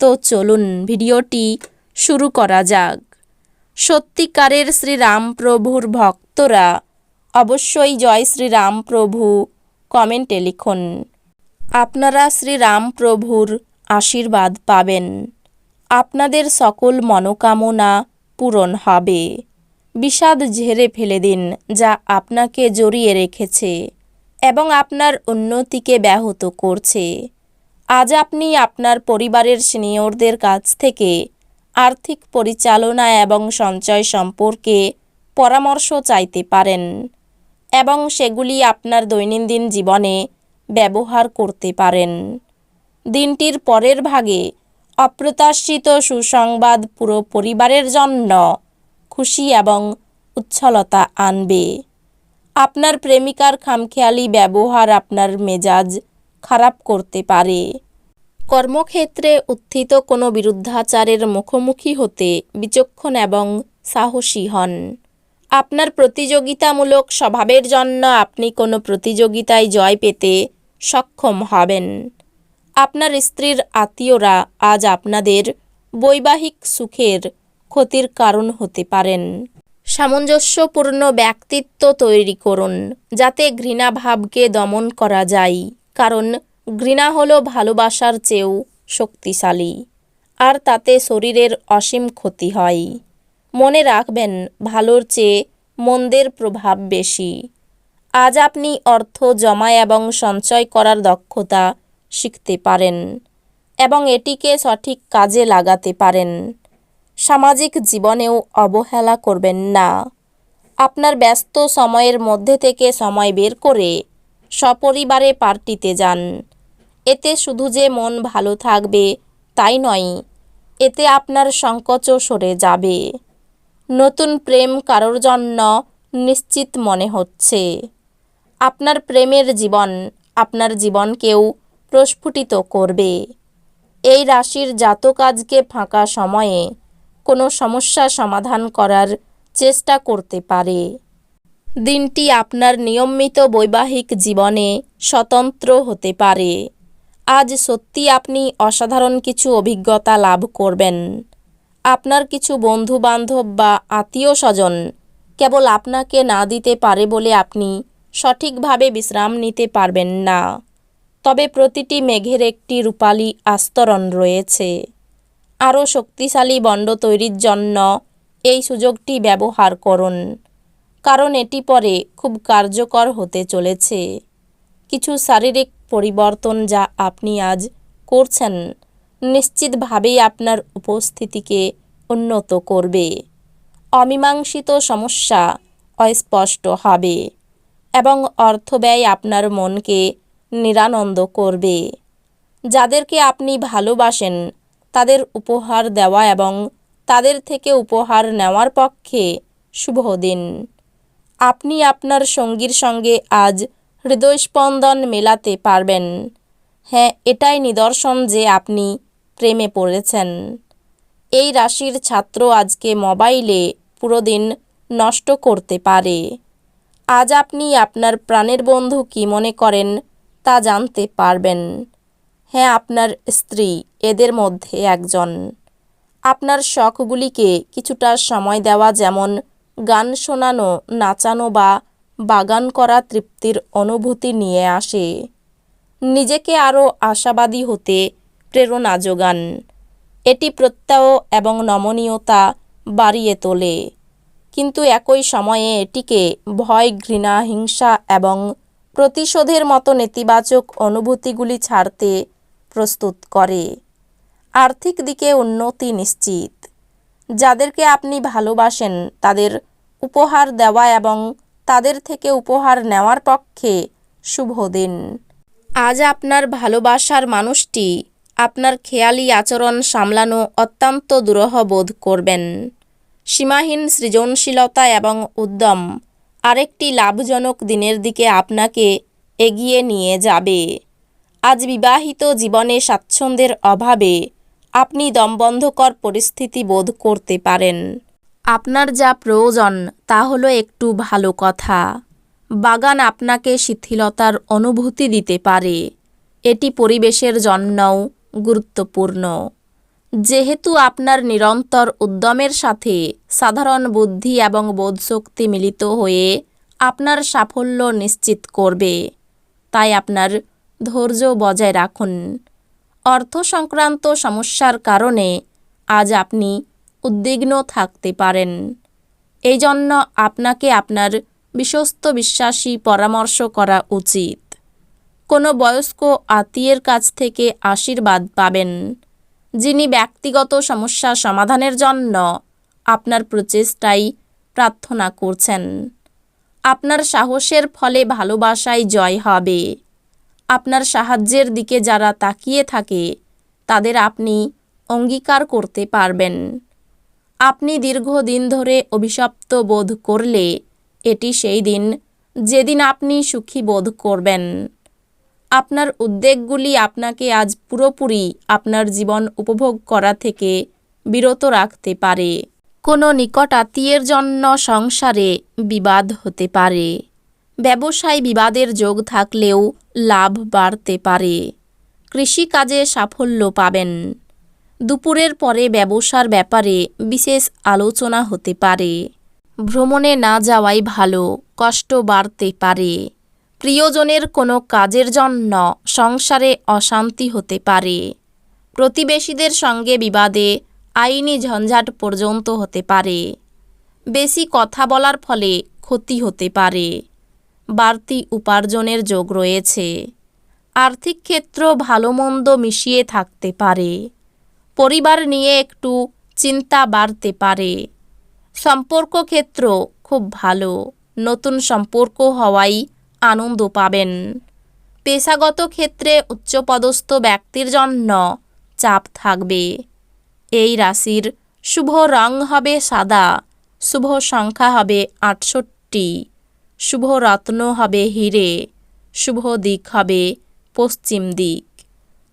তো চলুন ভিডিওটি শুরু করা যাক। সত্যিকারের শ্রীরামপ্রভুর ভক্তরা অবশ্যই জয় শ্রীরামপ্রভু কমেন্টে লিখুন। আপনারা শ্রীরামপ্রভুর আশীর্বাদ পাবেন। আপনাদের সকল মনোকামনা পূরণ হবে। বিষাদ ঝেড়ে ফেলে দিন যা আপনাকে জড়িয়ে রেখেছে এবং আপনার উন্নতিকে ব্যাহত করছে। আজ আপনি আপনার পরিবারের সিনিয়রদের কাছ থেকে আর্থিক পরিচালনা এবং সঞ্চয় সম্পর্কে পরামর্শ চাইতে পারেন এবং সেগুলি আপনার দৈনন্দিন জীবনে ব্যবহার করতে পারেন। দিনটির পরের ভাগে অপ্রত্যাশিত সুসংবাদ পুরো পরিবারের জন্য খুশি এবং উচ্ছলতা আনবে। আপনার প্রেমিকার খামখেয়ালি ব্যবহার আপনার মেজাজ খারাপ করতে পারে। কর্মক্ষেত্রে উত্থিত কোনো বিরুদ্ধাচারের মুখোমুখি হতে বিচক্ষণ এবং সাহসী হন। আপনার প্রতিযোগিতামূলক স্বভাবের জন্য আপনি কোনো প্রতিযোগিতায় জয় পেতে সক্ষম হবেন। আপনার স্ত্রীর আত্মীয়রা আজ আপনাদের বৈবাহিক সুখের ক্ষতির কারণ হতে পারেন। সামঞ্জস্যপূর্ণ ব্যক্তিত্ব তৈরি করুন, যাতে ঘৃণাভাবকে দমন করা যায়। কারণ ঘৃণা হলো ভালোবাসার চেয়েও শক্তিশালী, আর তাতে শরীরের অসীম ক্ষতি হয়। মনে রাখবেন, ভালোর চেয়ে মন্দের প্রভাব বেশি। আজ আপনি অর্থ জমা এবং সঞ্চয় করার দক্ষতা শিখতে পারেন এবং এটিকে সঠিক কাজে লাগাতে পারেন। সামাজিক জীবনেও অবহেলা করবেন না। আপনার ব্যস্ত সময়ের মধ্যে থেকে সময় বের করে সপরিবারে পার্টিতে যান। এতে শুধু যে মন ভালো থাকবে, তাই নয়, এতে আপনার সংকোচও সরে যাবে। নতুন প্রেম কারোর জন্য নিশ্চিত মনে হচ্ছে। আপনার প্রেমের জীবন আপনার জীবনকেও প্রস্ফুটিত করবে। এই রাশির জাতক আজকে ফাঁকা সময়ে কোনো সমস্যা সমাধান করার চেষ্টা করতে পারে। দিনটি আপনার নিয়মিত বৈবাহিক জীবনে স্বতন্ত্র হতে পারে। আজ সত্যি আপনি অসাধারণ কিছু অভিজ্ঞতা লাভ করবেন। আপনার কিছু বন্ধু বান্ধব বা আত্মীয় স্বজন কেবল আপনাকে না দিতে পারে বলে আপনি সঠিকভাবে বিশ্রাম নিতে পারবেন না। তবে প্রতিটি মেঘের একটি রূপালি আস্তরণ রয়েছে। আরও শক্তিশালী বন্ড তৈরির জন্য এই সুযোগটি ব্যবহার করুন, কারণ এটি পরে খুব কার্যকর হতে চলেছে। কিছু শারীরিক পরিবর্তন যা আপনি আজ করছেন নিশ্চিতভাবেই আপনার উপস্থিতিকে উন্নত করবে। অমীমাংসিত সমস্যা অস্পষ্ট হবে এবং অর্থব্যয় আপনার মনকে নিরানন্দ করবে। যাদেরকে আপনি ভালোবাসেন, তাদের উপহার দেওয়া এবং তাদের থেকে উপহার নেওয়ার পক্ষে শুভ দিন। আপনি আপনার সঙ্গীর সঙ্গে আজ হৃদয়স্পন্দন মেলাতে পারবেন। হ্যাঁ এটাই নিদর্শন যে আপনি প্রেমে পড়েছেন। এই রাশির ছাত্র আজকে মোবাইলে পুরো দিন নষ্ট করতে পারে। আজ আপনি আপনার প্রাণের বন্ধু কি মনে করেন তা জানতে পারবেন। হ্যাঁ আপনার স্ত্রী, এদের মধ্যে একজন। আপনার শখগুলিকে কিছুটা সময় দেওয়া যেমন গান শোনানো, নাচানো বা বাগান করা তৃপ্তির অনুভূতি নিয়ে আসে। নিজেকে আরও আশাবাদী হতে প্রেরণা যোগান। এটি প্রত্যয় এবং নমনীয়তা বাড়িয়ে তোলে। কিন্তু একই সময়ে এটিকে ভয়, ঘৃণা, হিংসা এবং প্রতিশোধের মতো নেতিবাচক অনুভূতিগুলি ছাড়তে প্রস্তুত করে। আর্থিক দিকে উন্নতি নিশ্চিত। যাদেরকে আপনি ভালোবাসেন, তাদের উপহার দেওয়া এবং তাদের থেকে উপহার নেওয়ার পক্ষে শুভ দিন। আজ আপনার ভালোবাসার মানুষটি আপনার খেয়ালি আচরণ সামলানো অত্যন্ত দুরহ বোধ করবেন। সীমাহীন সৃজনশীলতা এবং উদ্যম আরেকটি লাভজনক দিনের দিকে আপনাকে এগিয়ে নিয়ে যাবে। আজ বিবাহিত জীবনে স্বাচ্ছন্দ্যের অভাবে আপনি দমবন্ধকর পরিস্থিতি বোধ করতে পারেন। আপনার যা প্রয়োজন তা হলো একটু ভালো কথা। বাগান আপনাকে শিথিলতার অনুভূতি দিতে পারে। এটি পরিবেশের জন্যও গুরুত্বপূর্ণ। যেহেতু আপনার নিরন্তর উদ্যমের সাথে সাধারণ বুদ্ধি এবং বোধশক্তি মিলিত হয়ে আপনার সাফল্য নিশ্চিত করবে, তাই আপনার ধৈর্য বজায় রাখুন। অর্থ সংক্রান্ত সমস্যার কারণে আজ আপনি উদ্বিগ্ন থাকতে পারেন। এই জন্য আপনাকে আপনার বিশ্বস্ত বিশ্বাসী পরামর্শ করা উচিত। কোনো বয়স্ক আত্মীয়ের কাছ থেকে আশীর্বাদ পাবেন, যিনি ব্যক্তিগত সমস্যা সমাধানের জন্য আপনার প্রচেষ্টাই প্রার্থনা করছেন। আপনার সাহসের ফলে ভালোবাসায় জয় হবে। আপনার সাহায্যের দিকে যারা তাকিয়ে থাকে, তাদের আপনি অঙ্গীকার করতে পারবেন। আপনি দীর্ঘদিন ধরে অভিশপ্ত বোধ করলে এটি সেই দিন যেদিন আপনি সুখী বোধ করবেন। আপনার উদ্বেগগুলি আপনাকে আজ পুরোপুরি আপনার জীবন উপভোগ করা থেকে বিরত রাখতে পারে। কোনো নিকট আত্মীয়ের জন্য সংসারে বিবাদ হতে পারে। ব্যবসায় বিবাদের যোগ থাকলেও লাভ বাড়তে পারে। কৃষিকাজে সাফল্য পাবেন। দুপুরের পরে ব্যবসার ব্যাপারে বিশেষ আলোচনা হতে পারে। ভ্রমণে না যাওয়াই ভালো, কষ্ট বাড়তে পারে। প্রিয়জনের কোনো কাজের জন্য সংসারে অশান্তি হতে পারে। প্রতিবেশীদের সঙ্গে বিবাদে আইনি ঝঞ্ঝাট পর্যন্ত হতে পারে। বেশি কথা বলার ফলে ক্ষতি হতে পারে। বাড়তি উপার্জনের যোগ রয়েছে। আর্থিক ক্ষেত্র ভালো মন্দ মিশিয়ে থাকতে পারে। পরিবার নিয়ে একটু চিন্তা বাড়তে পারে। সম্পর্ক ক্ষেত্র খুব ভালো। নতুন সম্পর্ক হওয়াই আনন্দ পাবেন। পেশাগত ক্ষেত্রে উচ্চপদস্থ ব্যক্তির জন্য চাপ থাকবে। এই রাশির শুভ রং হবে সাদা, শুভ সংখ্যা হবে আটষট্টি, শুভ রত্ন হবে হিরে, শুভ দিক হবে পশ্চিম দিক।